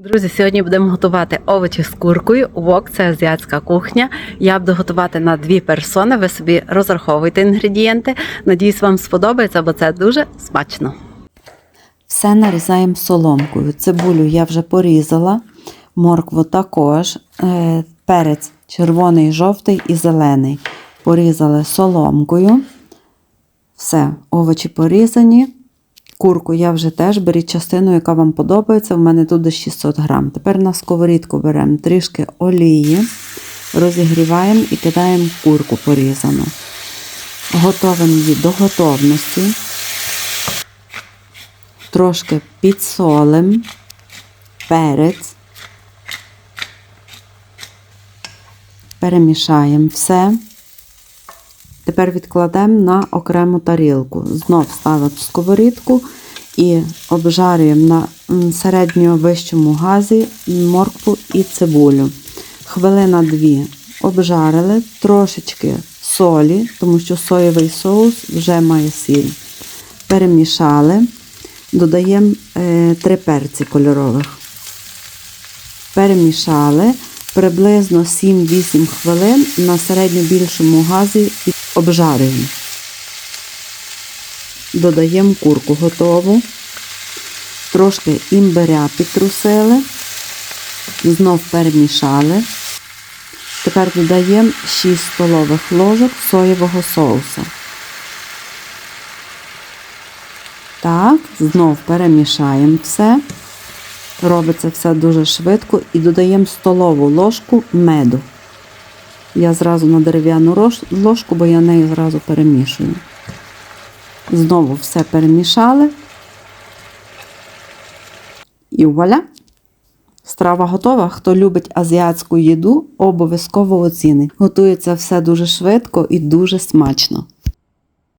Друзі, сьогодні будемо готувати овочі з куркою. Вок це азіатська кухня. Я буду готувати на дві персони. Ви собі розраховуйте інгредієнти. Надіюсь, вам сподобається, бо це дуже смачно. Все нарізаємо соломкою. Цибулю я вже порізала, моркву також, е, перець червоний, жовтий і зелений. Порізали соломкою. Все, овочі порізані. Курку я вже теж беріть частину, яка вам подобається. У мене тут 600 грам. Тепер на сковорідку беремо трішки олії, розігріваємо і кидаємо курку порізану. Готовимо її до готовності трошки підсолим, перець, перемішаємо все. Тепер відкладемо на окрему тарілку. Знов ставимо сковорідку і обжарюємо на середньо-вищому газі моркву і цибулю. Хвилина дві обжарили, трошечки солі, тому що соєвий соус вже має сіль. Перемішали. Додаємо е, три перці кольорових. Перемішали приблизно 7-8 хвилин на середньо більшому газі обжарюємо. Додаємо курку готову. Трошки імбиря підтрусили. Знов перемішали. Тепер додаємо 6 столових ложок соєвого соусу. Так, знов перемішаємо все. Робиться все дуже швидко і додаємо столову ложку меду. Я зразу на дерев'яну ложку, бо я нею зразу перемішую. Знову все перемішали. І вуаля! Страва готова. Хто любить азіатську їду, обов'язково оцінить. Готується все дуже швидко і дуже смачно.